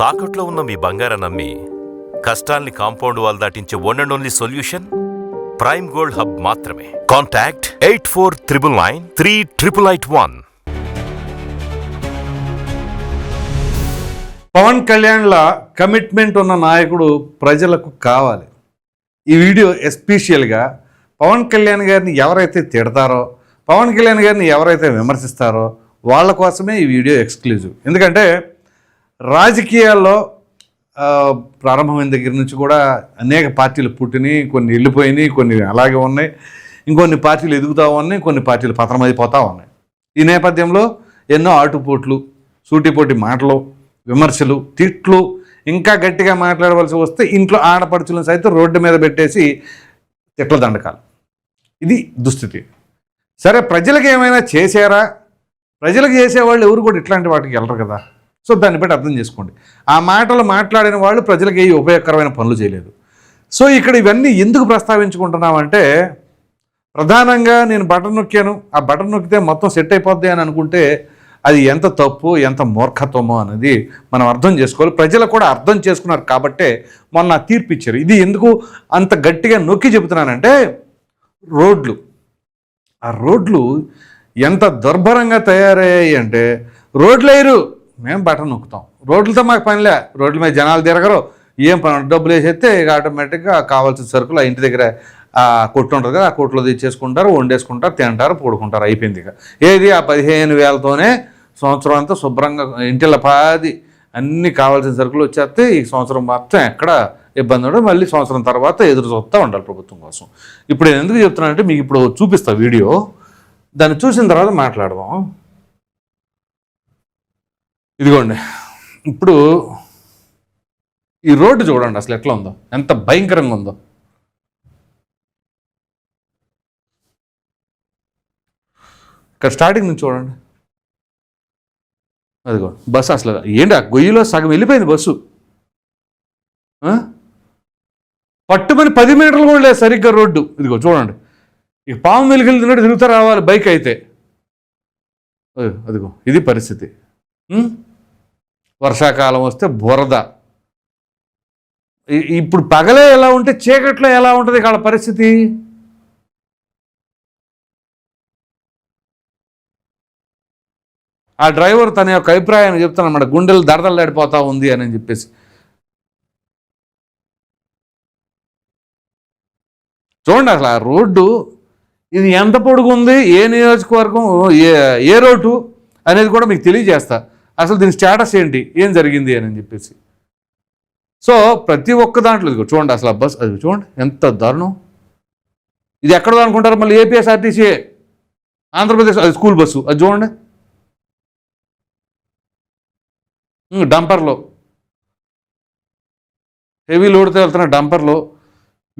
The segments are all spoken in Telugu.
తాకట్లో ఉన్న మీ బంగారం నమ్మి కష్టాల్ని compound wall దాటించే one and only solution prime gold hub మాత్రమే. Contact eight four triple nine three triple eight one Pawan కళ్యాణ్ల commitment ఉన్న నాయకుడు ప్రజలకు కావాలి. ఈ వీడియో ఎస్పెషియల్గా పవన్ కళ్యాణ్ గారిని ఎవరైతే తిడతారో పవన్ కళ్యాణ్ గారిని ఎవరైతే విమర్శిస్తారో వాళ్ళ కోసమే ఈ వీడియో ఎక్స్క్లూజివ్ ఎందుకంటే రాజకీయాల్లో ప్రారంభమైన దగ్గర నుంచి కూడా అనేక పార్టీలు పుట్టినాయి కొన్ని వెళ్ళిపోయినాయి కొన్ని అలాగే ఉన్నాయి. ఇంకొన్ని పార్టీలు ఎదుగుతూ ఉన్నాయి కొన్ని పార్టీలు పతనమైపోతూ ఉన్నాయి. ఈ నేపథ్యంలో ఎన్నో ఆటుపోట్లు సూటిపోటి మాటలు విమర్శలు తిట్లు ఇంకా గట్టిగా మాట్లాడవలసి వస్తే ఇంట్లో ఆడపడుచులను సైతం రోడ్డు మీద పెట్టేసి తిట్ల దండకాలు. ఇది దుస్థితి. సరే ప్రజలకు ఏమైనా చేశారా? ప్రజలకు చేసేవాళ్ళు ఎవరు కూడా ఇట్లాంటి వాటికి వెళ్ళరు కదా. సో దాన్ని బట్టి అర్థం చేసుకోండి. ఆ మాటలు మాట్లాడిన వాళ్ళు ప్రజలకు ఏ ఉపయోగకరమైన పనులు చేయలేదు. సో ఇక్కడ ఇవన్నీ ఎందుకు ప్రస్తావించుకుంటున్నామంటే ప్రధానంగా నేను బటన్ నొక్కాను. ఆ బటన్ నొక్కితే మొత్తం సెట్ అయిపోద్ది అని అనుకుంటే అది ఎంత తప్పు ఎంత మూర్ఖత్వమో అనేది మనం అర్థం చేసుకోవాలి. ప్రజలు కూడా అర్థం చేసుకున్నారు కాబట్టే మొన్న తీర్పు ఇచ్చారు. ఇది ఎందుకు అంత గట్టిగా నొక్కి చెబుతున్నానంటే రోడ్లు. ఆ రోడ్లు ఎంత దుర్భరంగా తయారయ్యాయి అంటే రోడ్లు మేము బటన్ నొక్కుతాం. రోడ్లతో మాకు పనిలే. రోడ్ల మీద జనాలు తిరగరు. ఏం పని డబ్బులు వేసేస్తే ఇక ఆటోమేటిక్గా కావాల్సిన సరుకులు ఆ ఇంటి దగ్గర ఆ కొట్టు ఉంటుంది కదా ఆ కొట్టులో తెచ్చేసుకుంటారు వండేసుకుంటారు తింటారు పడుకుంటారు అయిపోయింది ఇక. ఏది ఆ పదిహేను వేలతోనే సంవత్సరం అంతా శుభ్రంగా ఇంటిలో పాది అన్ని కావాల్సిన సరుకులు వచ్చేస్తే ఈ సంవత్సరం మొత్తం ఎక్కడ ఇబ్బంది ఉండదు. మళ్ళీ సంవత్సరం తర్వాత ఎదురు చూస్తూ ఉండాలి ప్రభుత్వం కోసం. ఇప్పుడు నేను ఎందుకు చెప్తున్నానంటే మీకు ఇప్పుడు చూపిస్తా వీడియో. దాన్ని చూసిన తర్వాత మాట్లాడదాం. ఇదిగోండి. ఇప్పుడు ఈ రోడ్డు చూడండి అసలు ఎట్లా ఉందో. ఎంత భయంకరంగా ఉందో. ఇక్కడ స్టార్టింగ్ నుంచి చూడండి. అదిగో బస్సు అసలు ఏంటి ఆ గొయ్యిలో సగం వెళ్ళిపోయింది బస్సు? పట్టుమని పది మీటర్లు కూడా లేదు సరిగ్గా రోడ్డు. ఇదిగో చూడండి. ఇక పాము వెలుగులు తిన్నట్టు తిరుగుతూ రావాలి బైక్ అయితే. అదిగో, ఇది పరిస్థితి. వర్షాకాలం వస్తే బురద. ఇప్పుడు పగలే ఎలా ఉంటే చీకట్లో ఎలా ఉంటుంది వాళ్ళ పరిస్థితి? ఆ డ్రైవర్ తన యొక్క అభిప్రాయాన్ని చెప్తాను అన్నమాట గుండెలు దడదలాడిపోతా ఉంది అని చెప్పేసి. చూడండి అసలు ఆ రోడ్డు ఇది ఎంత పొడుగు ఉంది ఏ నియోజకవర్గం ఏ ఏ రోడ్డు అనేది కూడా మీకు తెలియజేస్తా. అసలు దీని స్టేటస్ ఏంటి? ఏం జరిగింది అని చెప్పేసి. సో ప్రతి ఒక్క దాంట్లో ఇదిగో చూడండి అసలు ఆ బస్ అది చూడండి ఎంత దారుణం. ఇది ఎక్కడో అనుకుంటారు? మళ్ళీ ఏపీఎస్ఆర్టీసీ ఆంధ్రప్రదేశ్ అది స్కూల్ బస్సు అది చూడండి. డంపర్లో. హెవీ లోడ్తో వెళ్తున్న డంపర్లో.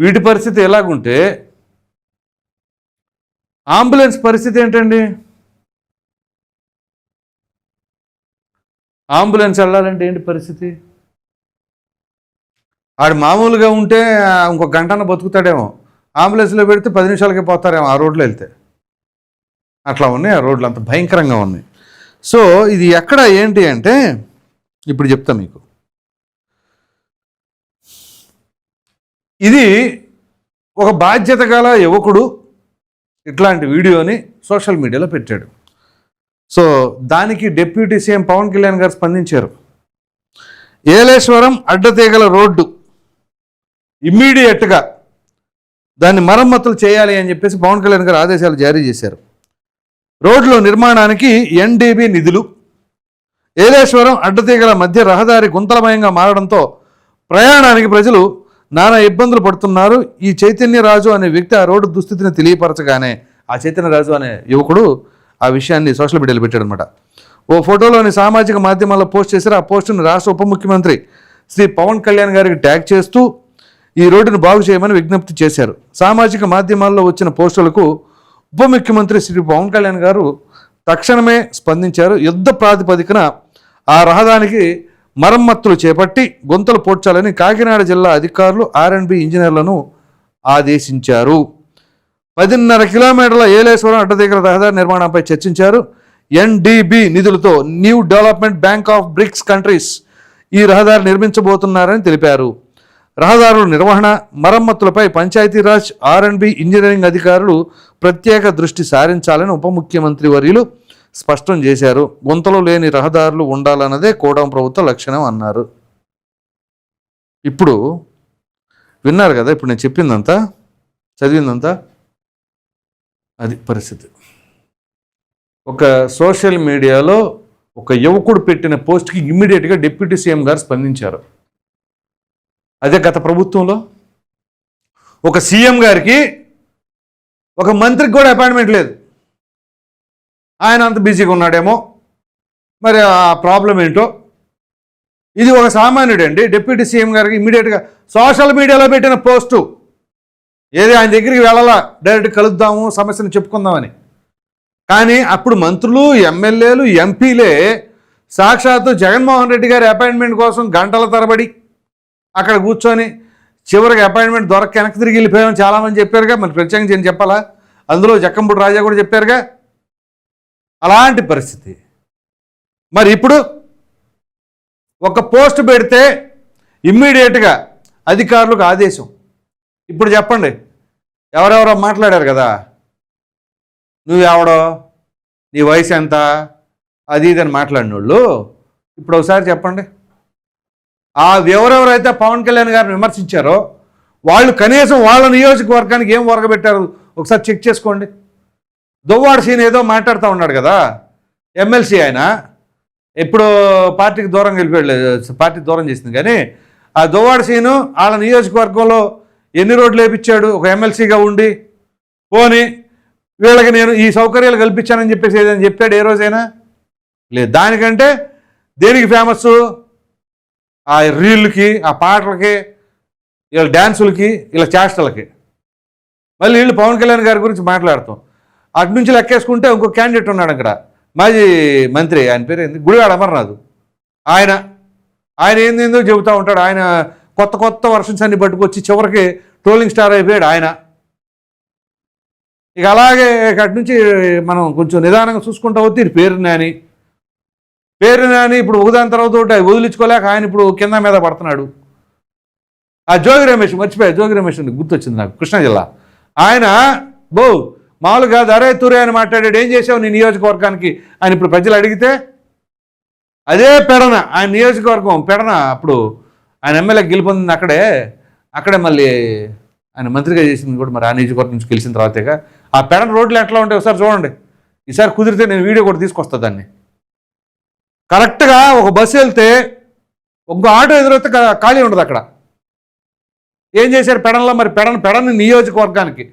వీటి పరిస్థితి ఎలాగుంటే అంబులెన్స్ పరిస్థితి ఏంటండి? అంబులెన్స్ వెళ్ళాలంటే ఏంటి పరిస్థితి? ఆడు మామూలుగా ఉంటే ఆ, ఇంకో గంటన బతుకుతాడేమో. అంబులెన్స్లో పెడితే పది నిమిషాలకే పోతారేమో ఆ రోడ్లో వెళ్తే. అట్లా ఉన్నాయి ఆ రోడ్లు అంత భయంకరంగా ఉన్నాయి. సో ఇది ఎక్కడ ఏంటి అంటే ఇప్పుడు చెప్తా మీకు. ఇది ఒక బాధ్యత గల యువకుడు ఇట్లాంటి వీడియోని సోషల్ మీడియాలో పెట్టాడు. సో దానికి డిప్యూటీ సీఎం పవన్ కళ్యాణ్ గారు స్పందించారు. ఏలేశ్వరం అడ్డతీగల రోడ్డు ఇమ్మీడియట్గా దాన్ని మరమ్మతులు చేయాలి అని చెప్పేసి పవన్ కళ్యాణ్ గారు ఆదేశాలు జారీ చేశారు. రోడ్ల నిర్మాణానికి ఎన్డీబీ నిధులు ఏలేశ్వరం అడ్డతీగల మధ్య రహదారి గుంతలమయంగా మారడంతో ప్రయాణానికి ప్రజలు నానా ఇబ్బందులు పడుతున్నారు. ఈ చైతన్యరాజు అనే వ్యక్తి ఆ రోడ్డు దుస్థితిని తెలియపరచగానే ఆ చైతన్యరాజు అనే యువకుడు ఆ విషయాన్ని సోషల్ మీడియాలో పెట్టాడు అనమాట ఓ ఫోటోలోని సామాజిక మాధ్యమాల్లో పోస్ట్ చేశారు. ఆ పోస్టును రాష్ట్ర ఉప ముఖ్యమంత్రి శ్రీ పవన్ కళ్యాణ్ గారికి ట్యాగ్ చేస్తూ ఈ రోడ్డును బాగు చేయమని విజ్ఞప్తి చేశారు. సామాజిక మాధ్యమాల్లో వచ్చిన పోస్టులకు ఉప ముఖ్యమంత్రి శ్రీ పవన్ కళ్యాణ్ గారు తక్షణమే స్పందించారు. యుద్ధ ప్రాతిపదికన ఆ రహదానికి మరమ్మత్తులు చేపట్టి గుంతలు పోడ్చాలని కాకినాడ జిల్లా అధికారులు ఆర్ఎండ్బి ఇంజనీర్లను ఆదేశించారు. పదిన్నర కిలోమీటర్ల ఏలేశ్వరం అడ్డదిగ్గర రహదారి నిర్మాణంపై చర్చించారు. ఎన్డీబీ నిధులతో new development bank of BRICS countries ఈ రహదారి నిర్మించబోతున్నారని తెలిపారు. రహదారుల నిర్వహణ మరమ్మతులపై పంచాయతీరాజ్ ఆర్ ఇంజనీరింగ్ అధికారులు ప్రత్యేక దృష్టి సారించాలని ఉప ముఖ్యమంత్రి వర్యులు స్పష్టం చేశారు. గుంతలు లేని రహదారులు ఉండాలన్నదే కోడం ప్రభుత్వ లక్షణం అన్నారు. ఇప్పుడు విన్నారు కదా ఇప్పుడు నేను చెప్పిందంతా? చదివిందంతా? అది పరిస్థితి. ఒక సోషల్ మీడియాలో ఒక యువకుడు పెట్టిన పోస్ట్కి ఇమ్మీడియట్గా డిప్యూటీ సీఎం గారు స్పందించారు. అదే గత ప్రభుత్వంలో ఒక సీఎం గారికి ఒక మంత్రికి కూడా అపాయింట్మెంట్ లేదు. ఆయన అంత బిజీగా ఉన్నాడేమో. మరి ఆ ప్రాబ్లం ఏంటో? ఇది ఒక సామాన్యుడు అండి డిప్యూటీ సీఎం గారికి ఇమ్మీడియట్గా సోషల్ మీడియాలో పెట్టిన పోస్టు ఏది ఆయన దగ్గరికి వెళ్ళాలా? డైరెక్ట్ కలుద్దాము సమస్యను చెప్పుకుందామని. కానీ అప్పుడు మంత్రులు ఎమ్మెల్యేలు ఎంపీలే సాక్షాత్తు జగన్మోహన్ రెడ్డి గారి అపాయింట్మెంట్ కోసం గంటల తరబడి అక్కడ కూర్చొని చివరికి అపాయింట్మెంట్ దొరక వెనక్కి తిరిగి వెళ్ళిపోయామని చాలామంది చెప్పారుగా. మరి ప్రత్యేకంగా నేను చెప్పాలా? అందులో జక్కంపూడి రాజా కూడా చెప్పారుగా. అలాంటి పరిస్థితి. మరి ఇప్పుడు ఒక పోస్ట్ పెడితే ఇమ్మీడియట్గా అధికారులకు ఆదేశం. ఇప్పుడు చెప్పండి. ఎవరెవరో మాట్లాడారు కదా? నువ్వెవడో? నీ వయసు ఎంత? అది ఇది అని మాట్లాడిన వాళ్ళు ఇప్పుడు ఒకసారి చెప్పండి. ఆ ఎవరెవరైతే పవన్ కళ్యాణ్ గారిని విమర్శించారో వాళ్ళు కనీసం వాళ్ళ నియోజకవర్గానికి ఏం ఒరగబెట్టారు ఒకసారి చెక్ చేసుకోండి. దువ్వాడ సీన్ ఏదో మాట్లాడుతూ ఉన్నాడు కదా? ఎమ్మెల్సీ ఆయన. ఎప్పుడు పార్టీకి దూరం వెళ్ళిపోయాడు పార్టీ దూరం చేసింది కానీ ఆ దువ్వాడ సీను వాళ్ళ నియోజకవర్గంలో ఎన్ని రోడ్లు వేపించాడు? ఒక ఎమ్మెల్సీగా ఉండి పోని వీళ్ళకి నేను ఈ సౌకర్యాలు కల్పించానని చెప్పేసి ఏదైనా చెప్పాడు ఏ రోజైనా? లేదు. దానికంటే దేనికి ఫేమస్ ఆ రీళ్ళకి ఆ పాటలకి వీళ్ళ డ్యాన్సులకి ఇలా చేష్టలకి. మళ్ళీ వీళ్ళు పవన్ కళ్యాణ్ గారి గురించి మాట్లాడతాం. అటు నుంచి లెక్కేసుకుంటే ఇంకో క్యాండిడేట్ ఉన్నాడు అక్కడ. మాజీ మంత్రి ఆయన పేరు ఏంది? గుడివాడ అమర్నాథ్. ఆయన ఆయన ఏందేందో చెబుతూ ఉంటాడు. ఆయన కొత్త కొత్త వర్షన్స్ అన్ని పట్టుకొచ్చి చివరికి ట్రోలింగ్ స్టార్ అయిపోయాడు ఆయన. ఇక అలాగే ఇక అటు నుంచి మనం కొంచెం నిదానంగా చూసుకుంటా పోతే ఇది పేరు నాని. పేరు నాని ఇప్పుడు ఒకదాని తర్వాత ఒకటి వదిలించుకోలేక ఆయన ఇప్పుడు కింద మీద పడుతున్నాడు. ఆ జోగి రమేష్ మర్చిపోయా జోగి రమేష్ గుర్తొచ్చింది నాకు కృష్ణా జిల్లా. ఆయన బో మామూలుగా దరే తురే అని మాట్లాడాడు ఏం చేసావు నీ నియోజకవర్గానికి? ఆయన ఇప్పుడు ప్రజలు అడిగితే అదే పెడన ఆయన నియోజకవర్గం పెడన అప్పుడు ఆయన ఎమ్మెల్యే గెలుపొందింది అక్కడే అక్కడే మళ్ళీ ఆయన మంత్రిగా చేసింది కూడా మరి ఆ నియోజకవర్గం నుంచి గెలిచిన తర్వాతగా. ఆ పెడన్ రోడ్లు ఎట్లా ఉంటాయి ఒకసారి చూడండి. ఈసారి కుదిరితే నేను వీడియో కూడా తీసుకొస్తా దాన్ని. కరెక్ట్గా ఒక బస్సు వెళ్తే ఒక ఆటో ఎదురైతే ఖాళీ ఉండదు అక్కడ. ఏం చేశారు పెడన్లో మరి? పెడన్ పెడన్ నియోజకవర్గానికి.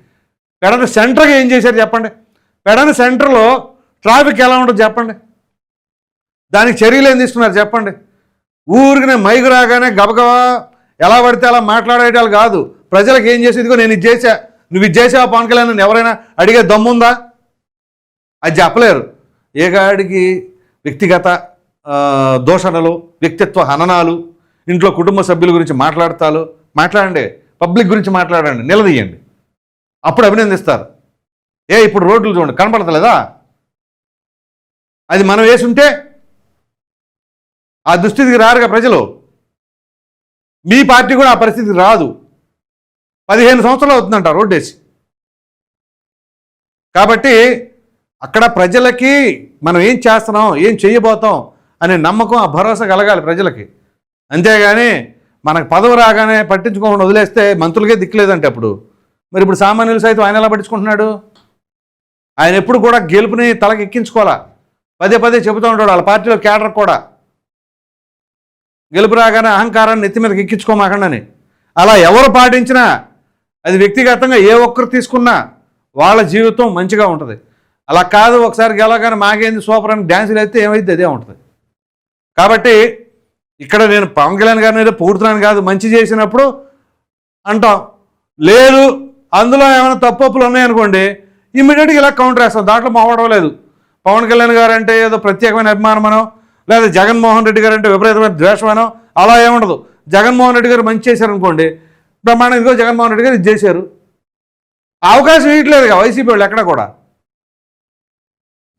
పెడన్ సెంటర్గా ఏం చేశారు చెప్పండి? పెడన్ సెంటర్లో ట్రాఫిక్ ఎలా ఉంటుంది చెప్పండి. దానికి చర్యలు ఏం తీసుకున్నారు చెప్పండి? ఊరికినే మైకు రాగానే గబగబా ఎలా పడితే అలా మాట్లాడేటాలు కాదు. ప్రజలకు ఏం చేసి ఇదిగో నేను ఇది చేశా. నువ్వు ఇది చేసావా పవన్ కళ్యాణ్ ఎవరైనా అడిగే దమ్ముందా? అది చెప్పలేరు. ఏ గాడికి వ్యక్తిగత దోషణలు దూషణలు వ్యక్తిత్వ హననాలు ఇంట్లో కుటుంబ సభ్యుల గురించి మాట్లాడతాలు మాట్లాడండి. పబ్లిక్ గురించి మాట్లాడండి. నిలదీయండి. అప్పుడు అభినందిస్తారు. ఏ ఇప్పుడు రోడ్లు చూడండి. కనపడతలేదా? అది మనం వేసుంటే ఆ దుస్థితికి రారుగా ప్రజలు? మీ పార్టీ కూడా ఆ పరిస్థితికి రాదు. పదిహేను సంవత్సరాలు అవుతుందంట రోడ్ వేసి. కాబట్టి అక్కడ ప్రజలకి మనం ఏం చేస్తున్నాం ఏం చేయబోతాం అనే నమ్మకం ఆ భరోసా కలగాలి ప్రజలకి. అంతేగాని మనకు పదవి రాగానే పట్టించుకోకుండా వదిలేస్తే మంత్రులకే దిక్కులేదంటే అప్పుడు మరి ఇప్పుడు సామాన్యులు సైతం ఆయన ఎలా పట్టించుకుంటున్నాడు? ఆయన ఎప్పుడు కూడా గెలుపుని తలకి ఎక్కించుకోవాలా? పదే పదే చెబుతూ ఉంటాడు వాళ్ళ పార్టీలో కేడర్ కూడా. గెలుపు రాగానే అహంకారాన్ని నెత్తి మీదకి ఎక్కించుకోమాకండని. అలా ఎవరు పాటించినా అది వ్యక్తిగతంగా ఏ ఒక్కరు తీసుకున్నా వాళ్ళ జీవితం మంచిగా ఉంటుంది. అలా కాదు ఒకసారి గెలవగానే మాకేంది సూపర్ అని డ్యాన్సులు అయితే ఏమైంది అదే ఉంటుంది. కాబట్టి ఇక్కడ నేను పవన్ కళ్యాణ్ గారిని ఏదో పొగుడుతున్నాను కాదు మంచి చేసినప్పుడు అంటాం. లేదు అందులో ఏమైనా తప్పులు ఉన్నాయనుకోండి ఇమ్మీడియట్గా ఇలా కౌంటర్ వేస్తాం. దాంట్లో మావడం లేదు పవన్ కళ్యాణ్ గారు అంటే ఏదో ప్రత్యేకమైన అభిమానమనో లేదా జగన్మోహన్ రెడ్డి గారు అంటే విపరీతమైన ద్వేషమనో అలా ఏముండదు. జగన్మోహన్ రెడ్డి గారు మంచి చేశారనుకోండి బ్రహ్మాండం ఇదిగో జగన్మోహన్ రెడ్డి గారు ఇది చేశారు. అవకాశం ఇవ్వట్లేదుగా వైసీపీ వాళ్ళు ఎక్కడ కూడా.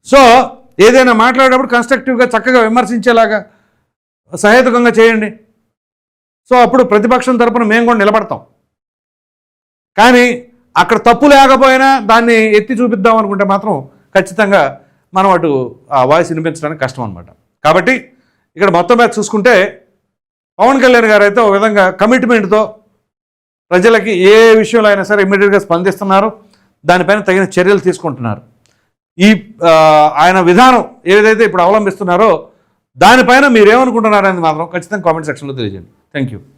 సో ఏదైనా మాట్లాడేటప్పుడు కన్స్ట్రక్టివ్గా చక్కగా విమర్శించేలాగా సహేతుకంగా చేయండి. సో అప్పుడు ప్రతిపక్షం తరపున మేము కూడా నిలబడతాం. కానీ అక్కడ తప్పు లేకపోయినా దాన్ని ఎత్తి చూపిద్దాం అనుకుంటే మాత్రం ఖచ్చితంగా మనం అటు ఆ వాయిస్ వినిపించడానికి కష్టం అనమాట కాబట్టి ఇక్కడ మొత్తం మీద చూసుకుంటే పవన్ కళ్యాణ్ గారు అయితే ఒక విధంగా కమిట్మెంట్తో ప్రజలకి ఏ విషయంలో అయినా సరే ఇమ్మీడియట్గా స్పందిస్తున్నారు. దానిపైన తగిన చర్యలు తీసుకుంటున్నారు. ఈ ఆయన విధానం ఏదైతే ఇప్పుడు అవలంబిస్తున్నారో దానిపైన మీరేమనుకుంటున్నారనేది మాత్రం ఖచ్చితంగా కామెంట్ సెక్షన్లో తెలియజేయండి. Thank you